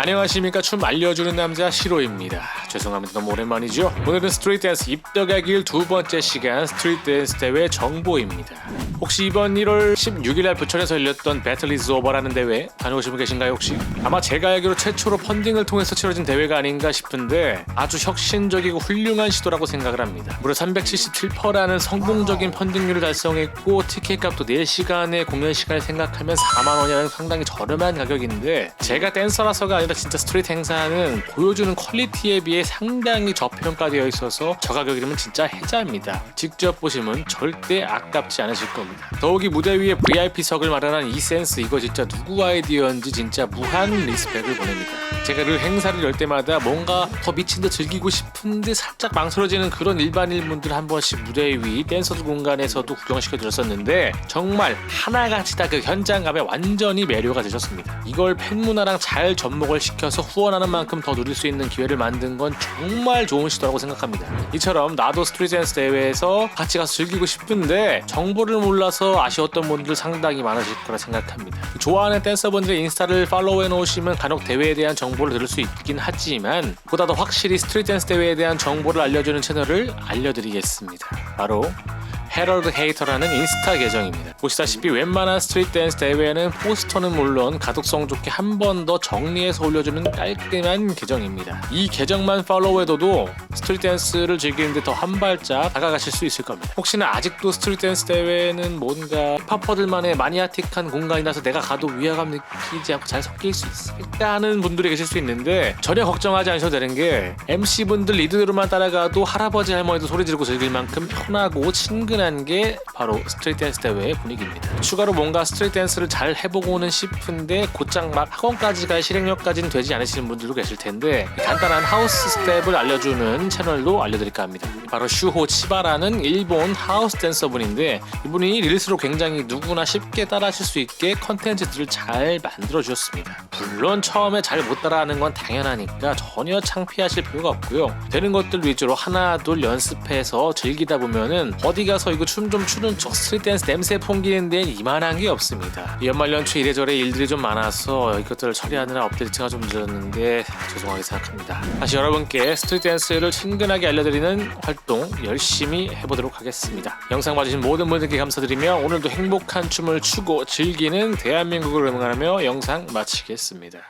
안녕하십니까? 춤 알려주는 남자 시로입니다. 죄송합니다. 너무 오랜만이죠? 오늘은 스트리트 댄스 입덕의 길두 번째 시간 스트리트 댄스 대회 정보입니다. 혹시 이번 1월 16일날 부천에서 열렸던 배틀 이즈 오버라는 대회 다녀오신 분 계신가요 혹시? 아마 제가 알기로 최초로 펀딩을 통해서 치러진 대회가 아닌가 싶은데 아주 혁신적이고 훌륭한 시도라고 생각을 합니다. 무려 377%라는 성공적인 펀딩률을 달성했고 티켓 값도 4시간의 공연 시간을 생각하면 4만원이라는 상당히 저렴한 가격인데 제가 댄서라서가 아니라 진짜 스트리트 행사는 보여주는 퀄리티에 비해 상당히 저평가되어 있어서 저 가격이면 진짜 해자입니다. 직접 보시면 절대 아깝지 않으실 겁니다. 더욱이 무대 위에 VIP석을 마련한 이 센스 이거 진짜 누구 아이디어인지 진짜 무한 리스펙을 보냅니다. 제가 늘 행사를 열 때마다 뭔가 더 미친 듯 즐기고 싶은데 살짝 망설여지는 그런 일반인분들 한 번씩 무대 위 댄서들 공간에서도 구경시켜 드렸었는데 정말 하나같이 다 그 현장감에 완전히 매료가 되셨습니다. 이걸 팬 문화랑 잘 접목을 시켜서 후원하는 만큼 더 누릴 수 있는 기회를 만든 건 정말 좋은 시도라고 생각합니다. 이처럼 나도 스트리트 댄스 대회에서 같이 가서 즐기고 싶은데 정보를 몰라서 아쉬웠던 분들 상당히 많으실 거라 생각합니다. 좋아하는 댄서분들의 인스타를 팔로우해 놓으시면 간혹 대회에 대한 정보를 들을 수 있긴 하지만 보다 더 확실히 스트리트 댄스 대회에 대한 정보를 알려주는 채널을 알려드리겠습니다. 바로 헤럴드 헤이터라는 인스타 계정입니다. 보시다시피 웬만한 스트리트 댄스 대회는 포스터는 물론 가독성 좋게 한 번 더 정리해서 올려주는 깔끔한 계정입니다. 이 계정만 팔로우해둬도 스트리트 댄스를 즐기는데 더 한 발짝 다가가실 수 있을 겁니다. 혹시나 아직도 스트리트 댄스 대회는 뭔가 힙합퍼들만의 마니아틱한 공간이라서 내가 가도 위화감 느끼지 않고 잘 섞일 수 있을까 하는 분들이 계실 수 있는데 전혀 걱정하지 않으셔도 되는 게 MC분들 리드로만 따라가도 할아버지 할머니도 소리 지르고 즐길 만큼 편하고 친근 한 게 바로 스트리트 댄스 대회의 분위기입니다. 추가로 뭔가 스트리트 댄스를 잘 해보고는 싶은데 곧장 막 학원까지 갈 실행력까지는 되지 않으시는 분들도 계실 텐데 간단한 하우스 스텝을 알려주는 채널도 알려드릴까 합니다. 바로 슈호 치바라는 일본 하우스 댄서분인데 이분이 릴스로 굉장히 누구나 쉽게 따라하실 수 있게 컨텐츠들을 잘 만들어 주셨습니다. 물론 처음에 잘 못 따라하는 건 당연하니까 전혀 창피하실 필요가 없고요. 되는 것들 위주로 하나 둘 연습해서 즐기다 보면은 어디 가서 이거 춤 좀 추는 척 스트리트 댄스 냄새 풍기는 데는 이만한 게 없습니다. 연말 연초 이래저래 일들이 좀 많아서 이것들을 처리하느라 업데이트가 좀 늦었는데 죄송하게 생각합니다. 다시 여러분께 스트리트 댄스를 친근하게 알려드리는 활동 열심히 해보도록 하겠습니다. 영상 봐주신 모든 분들께 감사드리며 오늘도 행복한 춤을 추고 즐기는 대한민국을 응원하며 영상 마치겠습니다.